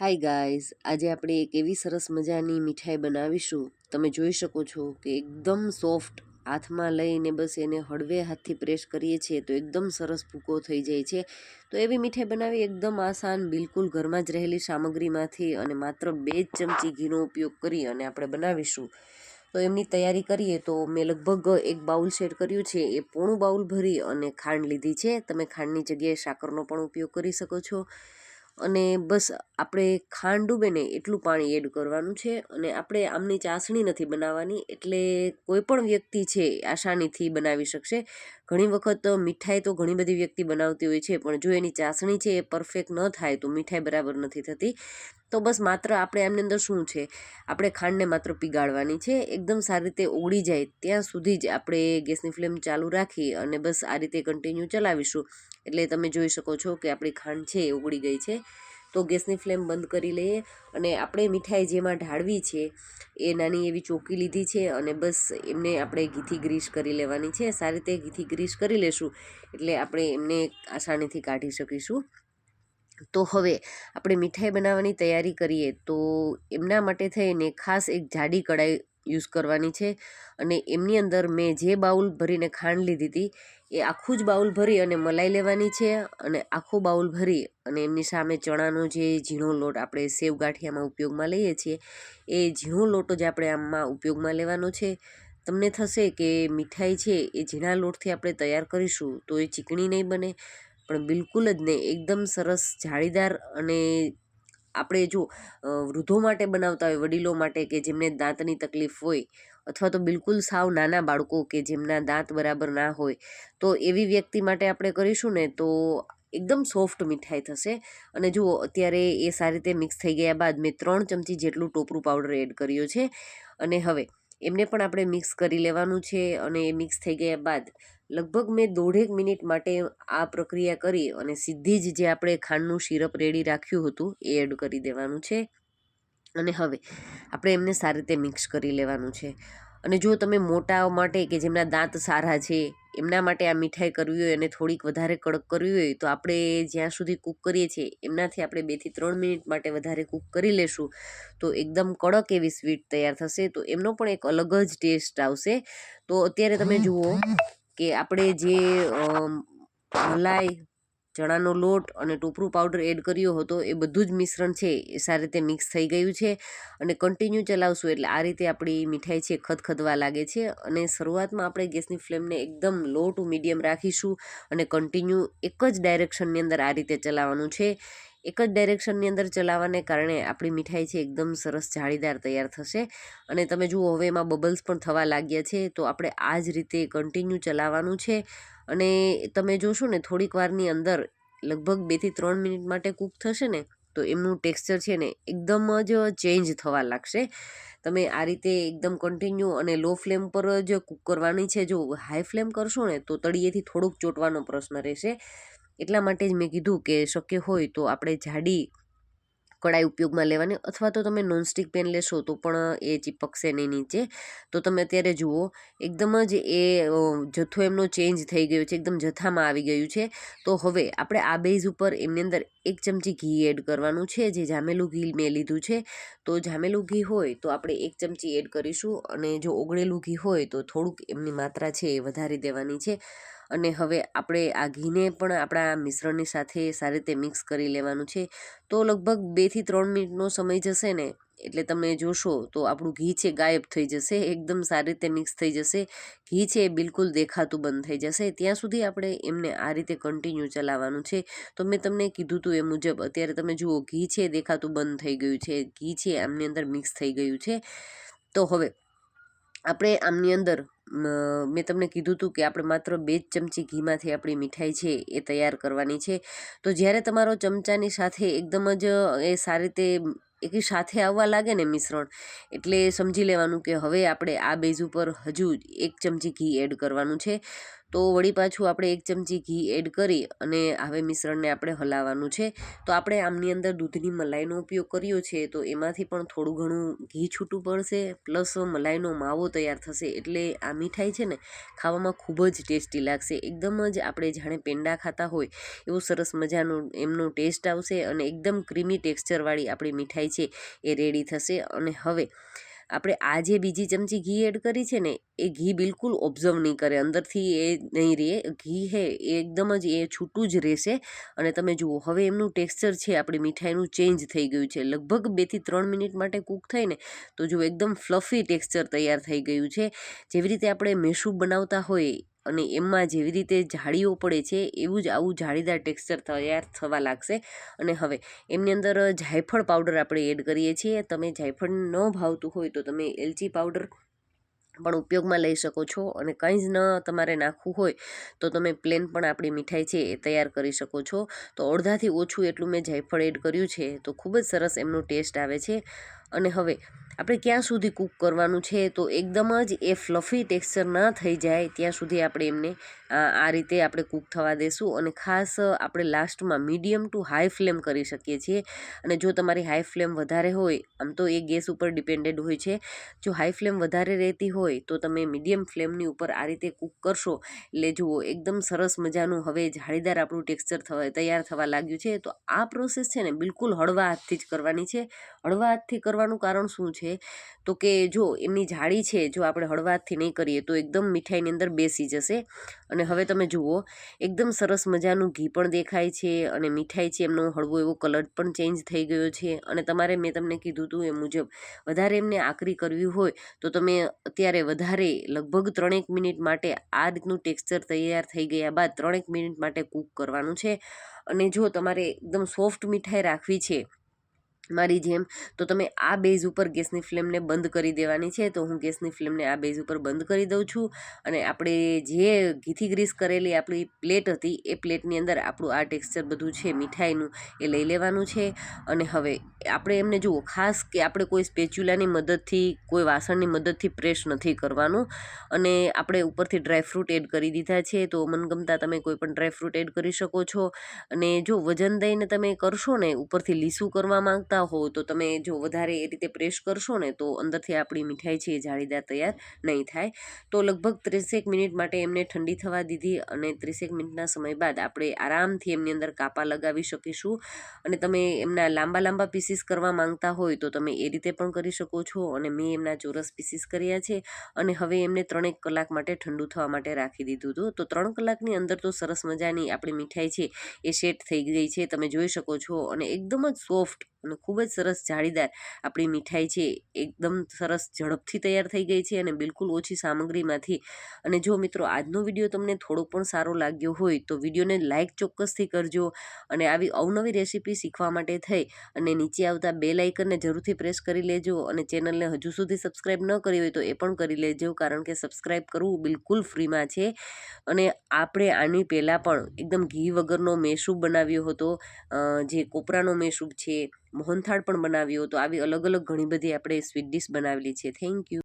Hi guys, આજે આપણે એક એવી સરસ મજાની મીઠાઈ બનાવીશું. તમે જોઈ શકો છો કે એકદમ સોફ્ટ, હાથમાં લઈને બસ એને હળવે હાથથી પ્રેસ કરીએ છીએ તો એકદમ સરસ ભૂકો થઈ જાય છે. તો એવી મીઠાઈ બનાવી એકદમ આસાન, બિલકુલ ઘરમાં જ રહેલી સામગ્રીમાંથી અને માત્ર બે જ ચમચી ઘીનો ઉપયોગ કરી અને આપણે બનાવીશું. તો એમની તૈયારી કરીએ તો મેં લગભગ એક બાઉલ શેર કર્યું છે, એ પોણું બાઉલ ભરી અને ખાંડ લીધી છે. તમે ખાંડની જગ્યાએ સાકરનો પણ ઉપયોગ કરી શકો છો. અને બસ આપણે ખાંડ ડૂબે ને એટલું પાણી એડ કરવાનું છે અને આપણે આમની ચાસણી નથી બનાવવાની એટલે કોઈ પણ વ્યક્તિ છે આસાનીથી બનાવી શકશે. ઘણી વખત મીઠાઈ તો ઘણી બધી વ્યક્તિ બનાવતી હોય છે, પણ જો એની ચાસણી છે એ પરફેક્ટ ન થાય તો મીઠાઈ બરાબર નથી થતી. તો બસ માત્ર આપણે એમની અંદર શું છે? આપણે ખાંડને માત્ર પીગાળવાની છે, એકદમ સારી રીતે ઓગળી જાય ત્યાં સુધી જ આપણે ગેસની ફ્લેમ ચાલુ રાખી અને બસ આ રીતે કન્ટિન્યુ ચલાવીશું. એટલે તમે જોઈ શકો છો કે આપણી ખાંડ છે એ ઓગળી ગઈ છે. તો ગેસની ફ્લેમ બંધ કરી લઈએ અને આપણે મીઠાઈ જેમાં ઢાળવી છે એ નાની એવી ચોકી લીધી છે અને બસ એમને આપણે ઘીથી ગ્રીસ કરી લેવાની છે. સારી રીતે ઘીથી ગ્રીસ કરી લેશું એટલે આપણે એમને આસાનીથી કાઢી શકીશું. તો હવે આપણે મીઠાઈ બનાવવાની તૈયારી કરીએ તો એમના માટે થઈને ખાસ એક જાડી કઢાઈ યુઝ કરવાની છે. અને એમની અંદર મેં જે બાઉલ ભરીને ખાંડ લીધી હતી, એ આખું જ બાઉલ ભરી અને મલાઈ લેવાની છે અને આખું બાઉલ ભરી અને એમની સામે ચણાનો જે ઝીણો લોટ આપણે સેવ ગાંઠિયામાં ઉપયોગમાં લઈએ છીએ, એ ઝીણો લોટ જ આપણે આમાં ઉપયોગમાં લેવાનો છે. તમને થશે કે મીઠાઈ છે એ ઝીણા લોટથી આપણે તૈયાર કરીશું તો એ ચીકણી નહીં બને, પણ બિલકુલ જ નહીં. એકદમ સરસ જાળીદાર અને આપણે જો વૃદ્ધો માટે બનાવતા હોય, વડીલો માટે કે જેમને દાંતની તકલીફ હોય, અથવા તો બિલકુલ સાવ નાના બાળકો કે જેમના દાંત બરાબર ના હોય, તો એવી વ્યક્તિ માટે આપણે કરીશું ને, તો એકદમ સોફ્ટ મીઠાઈ થશે. અને જુઓ અત્યારે એ સારી રીતે મિક્સ થઈ ગયા બાદ મેં ત્રણ ચમચી જેટલું ટોપરું પાવડર એડ કર્યો છે. અને હવે એમને પણ આપણે મિક્સ કરી લેવાનું છે અને એ મિક્સ થઈ ગયા બાદ લગભગ મેં દોઢેક મિનિટ માટે આ પ્રક્રિયા કરી અને સીધી જ જે આપણે ખાંડનું સિરપ રેડી રાખ્યું હતું એ એડ કરી દેવાનું છે. અને હવે આપણે એમને સારી રીતે મિક્સ કરી લેવાનું છે. અને જો તમે મોટા માટે કે જેમના દાંત સારા છે એમના માટે આ મીઠાઈ કરવી હોય અને થોડીક વધારે કડક કરવી હોય તો આપણે જ્યાં સુધી કૂક કરીએ છીએ એમનાથી આપણે બેથી ત્રણ મિનિટ માટે વધારે કૂક કરી લેશું. તો એકદમ કડક એવી સ્વીટ તૈયાર થશે. તો એમનો પણ એક અલગ જ ટેસ્ટ આવશે. તો અત્યારે તમે જુઓ કે આપણે જે મલાઈ ચણાનો લોટ અને ટોપરું પાવડર એડ કર્યો હતો, એ બધું જ મિશ્રણ છે, એ સારી રીતે મિક્સ થઈ ગયું છે અને કન્ટિન્યુ ચલાવશું એટલે આ રીતે આપણી મીઠાઈ છે ખદખદવા લાગે છે અને શરૂઆતમાં આપણે ગેસની ફ્લેમને એકદમ લો ટુ મીડિયમ રાખીશું અને કન્ટિન્યુ એક જ ડાયરેક્શનની અંદર આ રીતે ચલાવવાનું છે. એક જ ડાયરેક્શનની અંદર ચલાવવાને કારણે આપણી મીઠાઈ છે એકદમ સરસ જાળીદાર તૈયાર થશે. અને તમે જુઓ, હવે એમાં બબલ્સ પણ થવા લાગ્યા છે, તો આપણે આ જ રીતે કન્ટિન્યુ ચલાવવાનું છે. અને તમે જોશો ને, થોડીક વારની અંદર લગભગ બેથી ત્રણ મિનિટ માટે કૂક થશે ને, તો એમનું ટેક્સચર છે ને એકદમ જ ચેન્જ થવા લાગશે. તમે આ રીતે એકદમ કન્ટિન્યુ અને લો ફ્લેમ પર જ કૂક કરવાની છે. જો હાઈ ફ્લેમ કરશો ને, તો તળિયેથી થોડુંક ચોંટવાનો પ્રશ્ન રહેશે. એટલા માટે જ મેં કીધું કે શક્ય હોય તો આપણે જાડી કડાઈ ઉપયોગમાં લેવાની અથવા તો તમે નોનસ્ટિક પેન લેશો તો પણ એ ચીપકશે નહીં નીચે. તો તમે અત્યારે જુઓ, એકદમ જ એ જથ્થો એમનો ચેન્જ થઈ ગયો છે, એકદમ જથ્થામાં આવી ગયું છે. તો હવે આપણે આ બેઝ ઉપર એમની અંદર એક ચમચી ઘી એડ કરવાનું છે, જે જામેલું ઘી મેં લીધું છે. તો જામેલું ઘી હોય તો આપણે એક ચમચી એડ કરીશું અને જો ઓગળેલું ઘી હોય તો થોડુંક એમની માત્રા છે એ વધારી દેવાની છે. અને હવે આપણે આ ઘીને પણ આપણા મિશ્રણની સાથે સારી રીતે મિક્સ કરી લેવાનું છે. તો લગભગ બેથી ત્રણ મિનિટનો સમય જશે ને, એટલે તમે જોશો તો આપણું ઘી છે ગાયબ થઈ જશે, એકદમ સારી રીતે મિક્સ થઈ જશે. ઘી છે બિલકુલ દેખાતું બંધ થઈ જશે. ત્યાં સુધી આપણે એમને આ રીતે કન્ટિન્યુ ચલાવવાનું છે. તો મેં તમને કીધું હતું એ મુજબ, અત્યારે તમે જુઓ ઘી છે દેખાતું બંધ થઈ ગયું છે, ઘી છે આમની અંદર મિક્સ થઈ ગયું છે. તો હવે આપણે આમની અંદર મેં તમને કીધું હતું કે આપણે માત્ર બે જ ચમચી ઘીમાંથી આપણી મીઠાઈ છે એ તૈયાર કરવાની છે. તો જ્યારે તમારો ચમચાની સાથે એકદમ જ એ સારી રીતે એકી સાથે આવવા લાગે ને મિશ્રણ, એટલે સમજી લેવાનું કે હવે આપણે આ બેઝ ઉપર હજુ એક ચમચી ઘી એડ કરવાનું છે. તો વળી પાછું આપણે એક ચમચી ઘી એડ કરી અને હવે મિશ્રણને આપણે હલાવવાનું છે. તો આપણે આમની અંદર દૂધની મલાઈનો ઉપયોગ કર્યો છે, તો એમાંથી પણ થોડું ઘણું ઘી છૂટું પડશે, પ્લસ મલાઈનો માવો તૈયાર થશે એટલે આ મીઠાઈ છે ને ખાવામાં ખૂબ જ ટેસ્ટી લાગશે. એકદમ જ આપણે જાણે પેંડા ખાતા હોય એવું સરસ મજાનું એમનો ટેસ્ટ આવશે અને એકદમ ક્રીમી ટેક્સચરવાળી આપણી મીઠાઈ છે એ રેડી થશે. અને હવે આપણે આ જે બીજી ચમચી ઘી એડ કરી છે ને, એ ઘી બિલકુલ ઓબ્ઝર્વ નહીં કરે. અંદરથી એ નહીં રહે. ઘી હે, એ એકદમ જ એ છૂટું જ રહેશે. અને તમે જુઓ, હવે એમનું ટેક્સચર છે, આપણી મીઠાઈનું ચેન્જ થઈ ગયું છે. લગભગ બેથી ત્રણ મિનિટ માટે કૂક થઈને તો જો એકદમ ફ્લફી ટેક્સચર તૈયાર થઈ ગયું છે. જેવી રીતે આપણે મેસૂબ બનાવતા હોય અને એમાં જેવી રીતે જાળીઓ પડે છે, એવું જ આવું જાળીદાર ટેક્સચર તૈયાર થવા લાગશે. અને હવે, એમની અંદર જાયફળ પાવડર આપણે એડ કરીએ છીએ. તમે જાયફળ ન ભાવતું હોય તો તમે એલચી પાવડર પણ ઉપયોગમાં લઈ શકો છો. અને કંઈ જ ન તમારે નાખવું હોય તો તમે પ્લેન પણ આપણી મીઠાઈ છે એ તૈયાર કરી શકો છો. તો અડધાથી ઓછું એટલું મેં જાયફળ એડ કર્યું છે. તો ખૂબ જ સરસ એમનો ટેસ્ટ આવે છે. અને હવે આપણે ક્યાં સુધી કૂક કરવાનું છે તો એકદમ જ એ ફ્લફી ટેક્સચર ન થઈ જાય ત્યાં સુધી આપણે એમને આ રીતે આપણે કૂક થવા દેશું અને ખાસ આપણે લાસ્ટમાં મીડિયમ ટુ હાઈ ફ્લેમ કરી શકીએ છીએ. અને જો તમારી હાઈ ફ્લેમ વધારે હોય, આમ તો એ ગેસ ઉપર ડિપેન્ડેડ હોય છે, જો હાઈ ફ્લેમ વધારે રહેતી હોય તો તમે મીડિયમ ફ્લેમની ઉપર આ રીતે કૂક કરશો. એટલે જુઓ, એકદમ સરસ મજાનું હવે જાળીદાર આપણું ટેક્સચર તૈયાર થવા લાગ્યું છે. તો આ પ્રોસેસ છે ને બિલકુલ હળવા હાથથી જ કરવાની છે. હળવા હાથથી કરવાનું કારણ શું છે? તો કે જો એમની જાળી છે, જો આપણે હળવાથી નહીં કરીએ, તો એકદમ મીઠાઈની અંદર બેસી જશે. અને હવે તમે જુઓ, એકદમ સરસ મજાનું ઘી પણ દેખાય છે અને મીઠાઈ છે, એમનો હળવો એવો કલર પણ ચેન્જ થઈ ગયો છે. અને તમારે મેં તમને કીધું હતું એ મુજબ, વધારે એમને આકરી કરવી હોય, તો તમે અત્યારે વધારે લગભગ ત્રણેક મિનિટ માટે આ રીતનું ટેક્સચર તૈયાર થઈ ગયા બાદ ત્રણેક મિનિટ માટે કૂક કરવાનું છે. અને જો તમારે એકદમ સોફ્ટ મીઠાઈ રાખવી છે મારી જેમ, તો તમે આ બેઝ ઉપર ગેસની ફ્લેમને બંધ કરી દેવાની છે. તો હું ગેસની ફ્લેમને આ બેઝ ઉપર બંધ કરી દઉં છું. અને આપણે જે ઘીથી ગ્રીસ કરેલી આપણી પ્લેટ હતી, એ પ્લેટની અંદર આપણું આ ટેક્સચર બધું છે, મીઠાઈનું, એ લઈ લેવાનું છે. અને હવે આપણે એમને જુઓ, ખાસ કે આપણે કોઈ સ્પેચ્યુલાની મદદથી, કોઈ વાસણની મદદથી પ્રેસ નથી કરવાનું. અને આપણે ઉપરથી ડ્રાયફ્રૂટ એડ કરી દીધા છે. તો મનગમતા તમે કોઈ પણ ડ્રાયફ્રૂટ એડ કરી શકો છો. અને જો વજન દઈને તમે કરશો ને, ઉપરથી લીસું કરવા માંગતા હો, તો તમે જો વધારે એ રીતે પ્રેસ કરશો ને, તો અંદરથી આપણી મીઠાઈ છે એ જાળીદાર તૈયાર નહીં થાય. તો લગભગ ત્રીસેક મિનિટ માટે એમને ઠંડી થવા દીધી અને ત્રીસેક મિનિટના સમય બાદ આપણે આરામથી એમની અંદર કાપા લગાવી શકીશું. અને તમે એમના લાંબા લાંબા પીસીસ કરવા માંગતા હોય, તો તમે એ રીતે પણ કરી શકો છો. અને મેં એમના ચોરસ પીસીસ કર્યા છે અને હવે એમને ત્રણેક કલાક માટે ઠંડુ થવા માટે રાખી દીધું હતું. તો ત્રણ કલાકની અંદર તો સરસ મજાની આપણી મીઠાઈ છે એ સેટ થઈ ગઈ છે. તમે જોઈ શકો છો અને એકદમ જ સોફ્ટ અને ખૂબ જ સરસ જાળીદાર આપણી મીઠાઈ છે, એકદમ સરસ ઝડપથી તૈયાર થઈ ગઈ છે અને બિલકુલ ઓછી સામગ્રીમાંથી. અને જો મિત્રો આજનો વીડિયો તમને થોડો પણ સારો લાગ્યો હોય તો વિડીયોને લાઇક ચોક્કસથી કરજો અને આવી અવનવી રેસીપી શીખવા માટે થઈ અને નીચે આવતા બે લાઇકનને જરૂરથી પ્રેસ કરી લેજો અને ચેનલને હજુ સુધી સબસ્ક્રાઈબ ન કરી હોય તો એ પણ કરી લેજો કારણ કે સબસ્ક્રાઈબ કરવું બિલકુલ ફ્રીમાં છે. અને આપણે આની પહેલાં પણ એકદમ ઘી વગરનો મેસૂબ બનાવ્યો હતો જે કોપરાનો મેસૂબ છે મોહનથાળ પણ બનાવ્યો તો આવી અલગ અલગ ઘણી બધી આપણે સ્વીટ ડિશ બનાવેલી છે. Thank you.